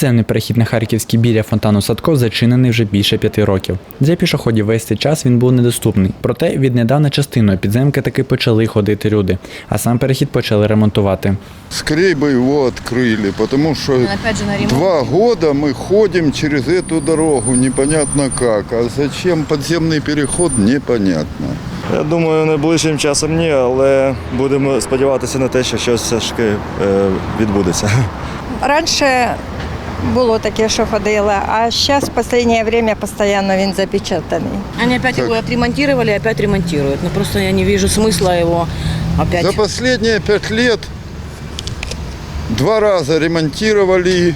Підземний перехід на Харківський біля фонтану Садко зачинений вже більше п'яти років. Для пішоходів весь цей час він був недоступний. Проте віднедавна частиною підземки таки почали ходити люди, а сам перехід почали ремонтувати. Скорее бы его открыли, потому что Опять же на ремонт. два года мы ходим через эту дорогу, непонятно как. А зачем подземный переход, непонятно. Я думаю, найближчим часом ні, але будемо сподіватися на те, що щось все ж таки е, відбудеться. Раніше було таке, що ходили, а зараз в останнє время постійно він запечатаний. Они опять его отремонтировали, опять ремонтируют. Но просто я не вижу смысла его опять. За последние пять лет два раза ремонтировали.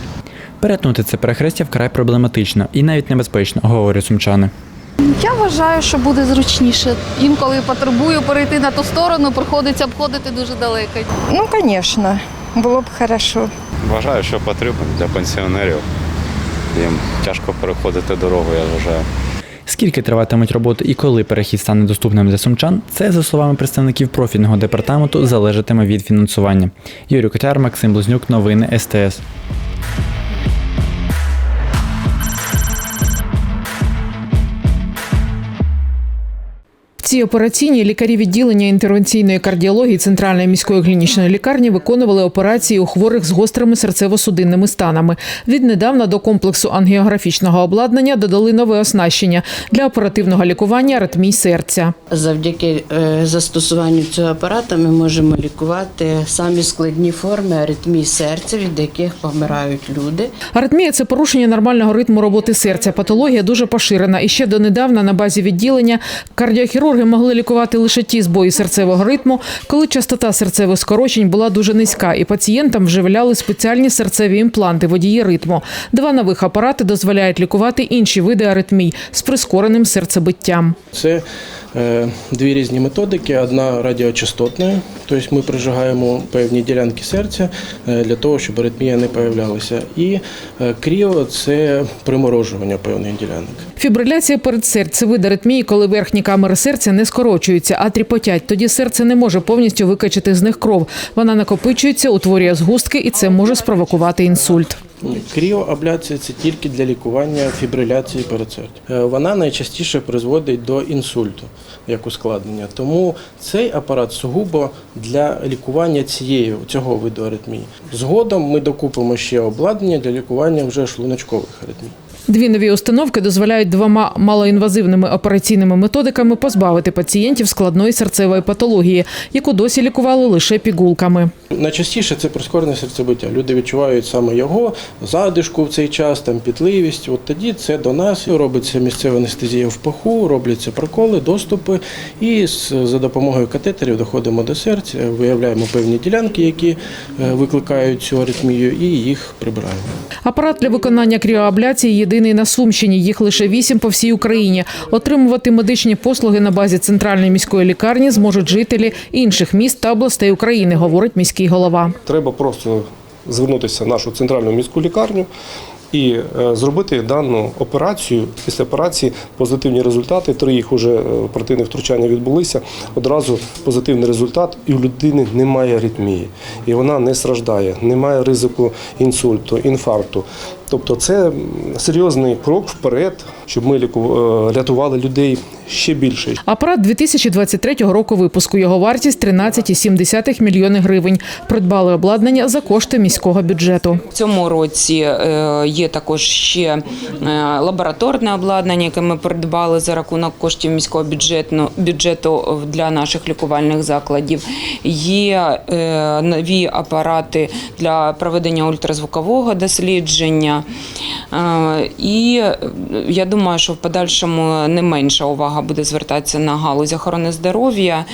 Перетнути це перехрестя вкрай проблематично і навіть небезпечно, говорять сумчани. Я вважаю, що буде зручніше. Інколи потребую перейти на ту сторону, приходиться обходити дуже далеко. Ну, звісно, було б хорошо. Вважаю, що потрібен для пенсіонерів. Їм тяжко переходити дорогу, я вважаю. Скільки триватимуть роботи і коли перехід стане доступним для сумчан, це, за словами представників профільного департаменту, залежатиме від фінансування. Юрій Котяр, Максим Близнюк, новини СТС. Цій операційній лікарі відділення інтервенційної кардіології Центральної міської клінічної лікарні виконували операції у хворих з гострими серцево-судинними станами. Віднедавна до комплексу ангіографічного обладнання додали нове оснащення для оперативного лікування аритмій серця. Завдяки е, застосуванню цього апарата ми можемо лікувати самі складні форми аритмій серця, від яких помирають люди. Аритмія це порушення нормального ритму роботи серця. Патологія дуже поширена. І ще донедавна на базі відділення кардіохірурги могли лікувати лише ті збої серцевого ритму, коли частота серцевих скорочень була дуже низька, і пацієнтам вживляли спеціальні серцеві імпланти водії ритму. Два нових апарати дозволяють лікувати інші види аритмій з прискореним серцебиттям. Це е, дві різні методики. Одна радіочастотна, тобто ми прижигаємо певні ділянки серця е, для того, щоб аритмія не появлялася. І е, кріо це приморожування певних ділянок. Фібриляція передсердь – це вид аритмії, коли верхні камери серця не скорочуються, а тріпотять. Тоді серце не може повністю викачати з них кров. Вона накопичується, утворює згустки, і це може спровокувати інсульт. Кріоабляція це тільки для лікування фібриляції передсердя. Е, Вона найчастіше призводить до інсульту як ускладнення. Тому цей апарат сугубо для лікування цієї цього виду аритмії. Згодом ми докупимо ще обладнання для лікування вже шлуночкових аритмій. Дві нові установки дозволяють двома малоінвазивними операційними методиками позбавити пацієнтів складної серцевої патології, яку досі лікували лише пігулками. Найчастіше це прискорене серцебиття. Люди відчувають саме його задишку в цей час, там пітливість. От тоді це до нас робиться місцева анестезія в паху, робляться проколи, доступи, і за допомогою катетерів доходимо до серця, виявляємо певні ділянки, які е, викликають цю аритмію, і їх прибираємо. Апарат для виконання кріоабляції єдиний на Сумщині. Їх лише вісім по всій Україні. Отримувати медичні послуги на базі центральної міської лікарні зможуть жителі інших міст та областей України, говорить міський голова. Треба просто звернутися в нашу центральну міську лікарню і е, зробити дану операцію. Після операції позитивні результати. Три їх уже е, оперативні втручання відбулися. Одразу позитивний результат, і у людини немає аритмії, і вона не страждає, немає ризику інсульту, інфаркту. Тобто це серйозний крок вперед, щоб ми ліку- е, рятували людей ще більше. Апарат 2023 року випуску. Його вартість 13,7 мільйони гривень. Придбали обладнання за кошти міського бюджету. В цьому році е, є також ще е, лабораторне обладнання, яке ми придбали за рахунок коштів міського бюджету, бюджету для наших лікувальних закладів. Є нові апарати для проведення ультразвукового дослідження. Е, І я думаю, що в подальшому не менша увага буде звертатися на галузь охорони здоров'я,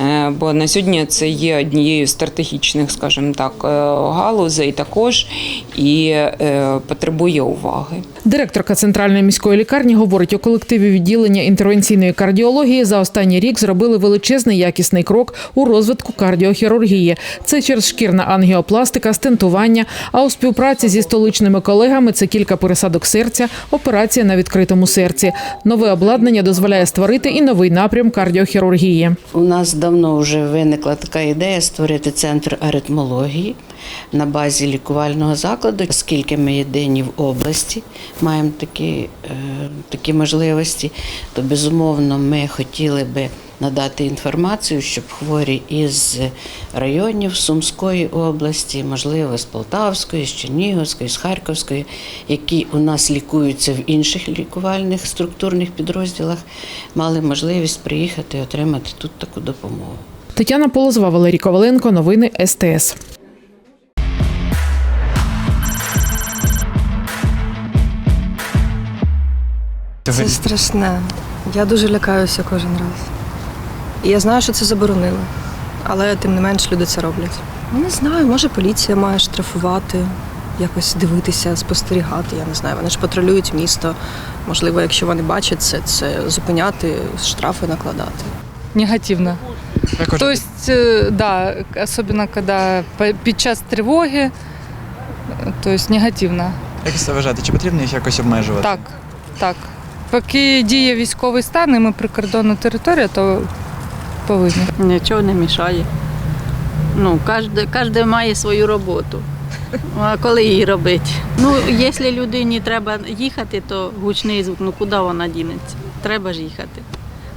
е, бо на сьогодні це є однією з стратегічних, скажімо так, е, галузей також і потребує уваги. Директорка центральної міської лікарні говорить, у колективі відділення інтервенційної кардіології за останній рік зробили величезний якісний крок у розвитку кардіохірургії. Це через шкірна ангіопластика, стентування. А у співпраці зі столичними колегами це кілька пересадок серця, операція на відкритому серці. Нове обладнання дозволяє створити і новий напрям кардіохірургії. У нас давно вже виникла така ідея створити центр аритмології на базі лікувального закладу, оскільки ми єдині в області, маємо такі, е, такі можливості, то безумовно ми хотіли би надати інформацію, щоб хворі із районів Сумської області, можливо, з Полтавської, з Чернігівської, з Харківської, які у нас лікуються в інших лікувальних структурних підрозділах, мали можливість приїхати і отримати тут таку допомогу. Тетяна Полозова, Валерій Коваленко. Новини СТС. Це страшне. Я дуже лякаюся кожен раз. І я знаю, що це заборонили, але тим не менш люди це роблять. Ну, Не знаю, може поліція має штрафувати, якось дивитися, спостерігати. Я не знаю. Вони ж патрулюють місто. Можливо, якщо вони бачать це, це зупиняти, штрафи накладати. негативно. То есть, э, да, особенно когда під час тривоги, э, то есть негативно. Як це вважаєте, чи потрібно їх якось обмежувати? Так, так. Поки діє військовий стан і ми прикордонна територія, то повинні. Нічого не мішає. Ну, кожен, кожен має свою роботу. А коли її робити? Ну, якщо людині треба їхати, то гучний звук, ну куди вона дінеться? Треба ж їхати.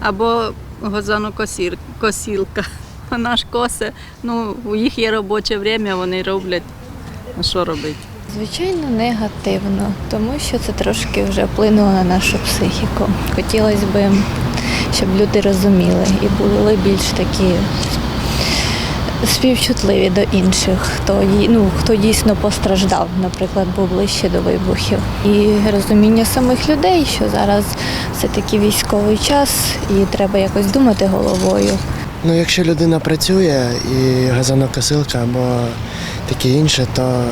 Або газонокосір, косілка. Вона ж косе. Ну, у їх є робоче время, вони роблять. А що робити? Звичайно, негативно, тому що це трошки вже вплинуло на нашу психіку. Хотілося б, щоб люди розуміли і були більш такі співчутливі до інших, хто, ну, хто дійсно постраждав, наприклад, був ближче до вибухів. І розуміння самих людей, що зараз це такий військовий час і треба якось думати головою. Ну, якщо людина працює і газонокосилка або таке інше, то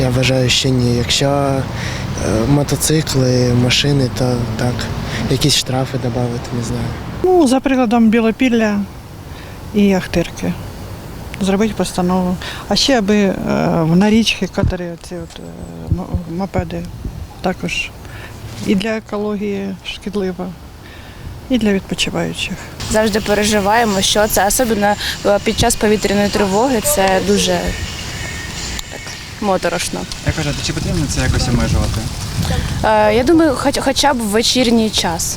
я вважаю, що ні. Якщо е, мотоцикли, машини, то так, якісь штрафи додати, не знаю. Ну, за прикладом Білопілля і Ахтирки. Зробити постанову. А ще аби е, на річки, котрі ці от, е, мопеди також і для екології шкідливо, і для відпочиваючих. Завжди переживаємо, що це, особливо під час повітряної тривоги, це дуже моторошно. Як вважаєте, чи потрібно це якось обмежувати? Е, Я думаю, хоч, хоча б в вечірній час.